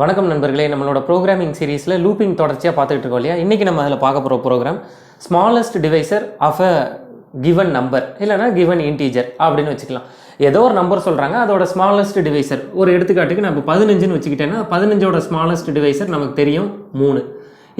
வணக்கம் நண்பர்களே. நம்மளோட ப்ரோக்ராமிங் சீரிஸில் லூப்பிங் தொடர்ச்சியாக பார்த்துட்டு இருக்கோம் இல்லையா? இன்றைக்கி நம்ம அதில் பார்க்க போகிற program smallest divisor of a given number இல்லைனா கிவன் இன்டீஜர் அப்படின்னு வச்சுக்கலாம். ஏதோ ஒரு நம்பர் சொல்கிறாங்க அதோட ஸ்மாலஸ்ட் டிவைசர் ஒரு எடுத்துக்காட்டுக்கு நம்ம பதினஞ்சுன்னு வச்சுக்கிட்டேன்னா பதினஞ்சோட ஸ்மாலஸ்ட் டிவைசர் நமக்கு தெரியும் மூணு.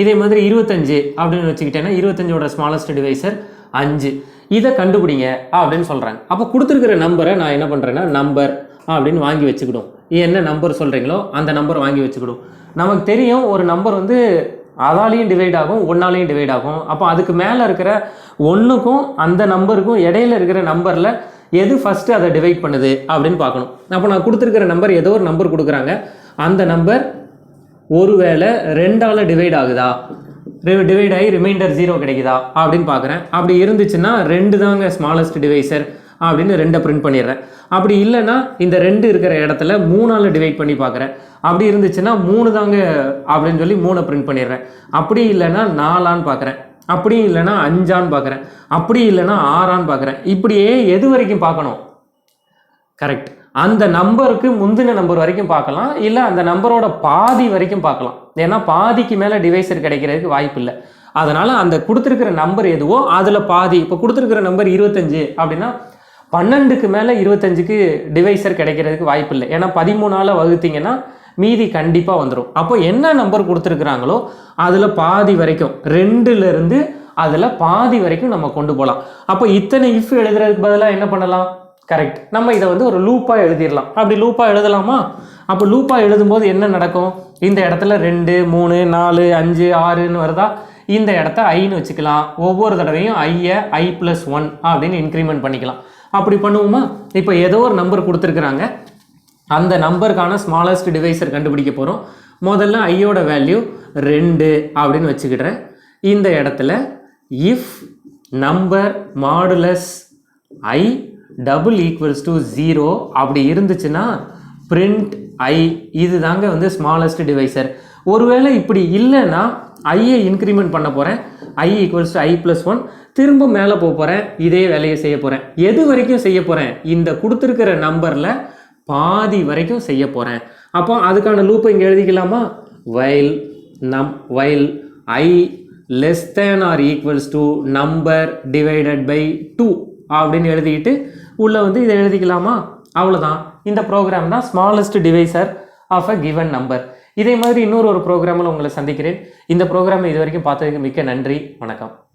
இதே மாதிரி இருபத்தஞ்சு அப்படின்னு வச்சுக்கிட்டேன்னா இருபத்தஞ்சோட ஸ்மாலஸ்ட் டிவைசர் அஞ்சு. இதை கண்டுபிடிங்க அப்படின்னு சொல்கிறாங்க அப்போ கொடுத்துருக்கிற நம்பரை நான் என்ன பண்ணுறேன்னா நம்பர் அப்படின்னு வாங்கி வச்சுக்கிடும் என்ன நம்பர் சொல்கிறீங்களோ அந்த நம்பர் வாங்கி வச்சுக்கிடும். நமக்கு தெரியும் ஒரு நம்பர் வந்து அதாலையும் டிவைட் ஆகும் ஒன்னாலையும் டிவைட் ஆகும். அப்போ அதுக்கு மேலே இருக்கிற ஒன்றுக்கும் அந்த நம்பருக்கும் இடையில இருக்கிற நம்பரில் எது ஃபஸ்ட்டு அதை டிவைட் பண்ணுது அப்படின்னு பார்க்கணும். அப்போ நான் கொடுத்துருக்கிற நம்பர் ஏதோ ஒரு நம்பர் கொடுக்குறாங்க. அந்த நம்பர் ஒருவேளை ரெண்டால் டிவைட் ஆகுதா? டிவைட் ஆகி ரிமைண்டர் ஜீரோ கிடைக்குதா? அப்படின்னு பார்க்குறேன். அப்படி இருந்துச்சுன்னா ரெண்டு தாங்க ஸ்மாலஸ்ட் டிவைசர் அப்படின்னு ரெண்டை பிரிண்ட் பண்ணிடுறேன். அப்படி இல்லைன்னா இந்த ரெண்டு இருக்கிற இடத்துல மூணால் டிவைட் பண்ணி பார்க்குறேன். அப்படி இருந்துச்சுன்னா மூணு தாங்க அப்படின்னு சொல்லி மூணை பிரிண்ட் பண்ணிடுறேன். அப்படி இல்லைன்னா நாலான்னு பார்க்குறேன். அப்படி இல்லைன்னா அஞ்சான்னு பார்க்குறேன். அப்படி இல்லைன்னா ஆறான்னு பார்க்குறேன். இப்படியே எது வரைக்கும் பார்க்கணும்? கரெக்ட் அந்த நம்பருக்கு முந்தின நம்பர் வரைக்கும் பார்க்கலாம். இல்லை அந்த நம்பரோட பாதி வரைக்கும் பார்க்கலாம். ஏன்னா பாதிக்கு மேலே டிவைசர் கிடைக்கிறதுக்கு வாய்ப்பு இல்லை. அதனால் அந்த கொடுத்துருக்கிற நம்பர் எதுவோ அதில் பாதி இப்போ கொடுத்துருக்கிற நம்பர் இருபத்தஞ்சு அப்படின்னா பன்னெண்டுக்கு மேலே இருபத்தஞ்சுக்கு டிவைசர் கிடைக்கிறதுக்கு வாய்ப்பு இல்லை ஏன்னா பதிமூணால் வகுத்தீங்கன்னா மீதி கண்டிப்பாக வந்துடும் அப்போ என்ன நம்பர் கொடுத்துருக்குறாங்களோ அதில் பாதி வரைக்கும் ரெண்டுலேருந்து அதில் பாதி வரைக்கும் நம்ம கொண்டு போகலாம் அப்போ இத்தனை இஃப் எழுதுறதுக்கு பதிலாக என்ன பண்ணலாம்? கரெக்ட் நம்ம இதை வந்து ஒரு லூப்பாக எழுதிடலாம். அப்படி லூப்பாக எழுதலாமா? அப்போ லூப்பாக எழுதும்போது என்ன நடக்கும்? இந்த இடத்துல ரெண்டு மூணு நாலு அஞ்சு ஆறுன்னு வருதா? இந்த இடத்த ஐன்னு வச்சுக்கலாம். ஒவ்வொரு தடவையும் ஐயை ஐ ப்ளஸ் ஒன் அப்படின்னு இன்க்ரிமெண்ட் பண்ணிக்கலாம். அப்படி பண்ணுவோமா? இப்போ ஏதோ ஒரு நம்பர் கொடுத்துருக்குறாங்க. அந்த நம்பருக்கான ஸ்மாலஸ்ட் டிவைசர் கண்டுபிடிக்க போகிறோம் முதல்ல ஐயோட வேல்யூ ரெண்டு அப்படின்னு வச்சுக்கிடுறேன். இந்த இடத்துல if number modulus I double equals to zero அப்படி இருந்துச்சுன்னா பிரிண்ட் ஐ இது தாங்க வந்து ஸ்மாலஸ்ட் டிவைசர் ஒருவேளை இப்படி இல்லைன்னா ஐயை இன்க்ரிமெண்ட் பண்ண போகிறேன் I equals to I plus one திரும்ப மேலே போக போகிறேன் இதே வேலையை செய்ய போகிறேன் எது வரைக்கும் செய்ய போகிறேன் இந்த கொடுத்துருக்கிற நம்பரில் பாதி வரைக்கும் செய்ய போகிறேன் அப்போ அதுக்கான லூப்பை இங்கே எழுதிக்கலாமா? While num while I less than or equals to number divided by two அப்படின்னு எழுதிக்கிட்டு உள்ளே வந்து இதை எழுதிக்கலாமா? அவ்வளோதான் இந்த ப்ரோக்ராம் தான் smallest divisor of a given number இதே மாதிரி இன்னொரு ஒரு ப்ரோக்ராமில் உங்களை சந்திக்கிறேன். இந்த ப்ரோக்ராம் இது வரைக்கும் பார்த்ததுக்கு மிக்க நன்றி. வணக்கம்.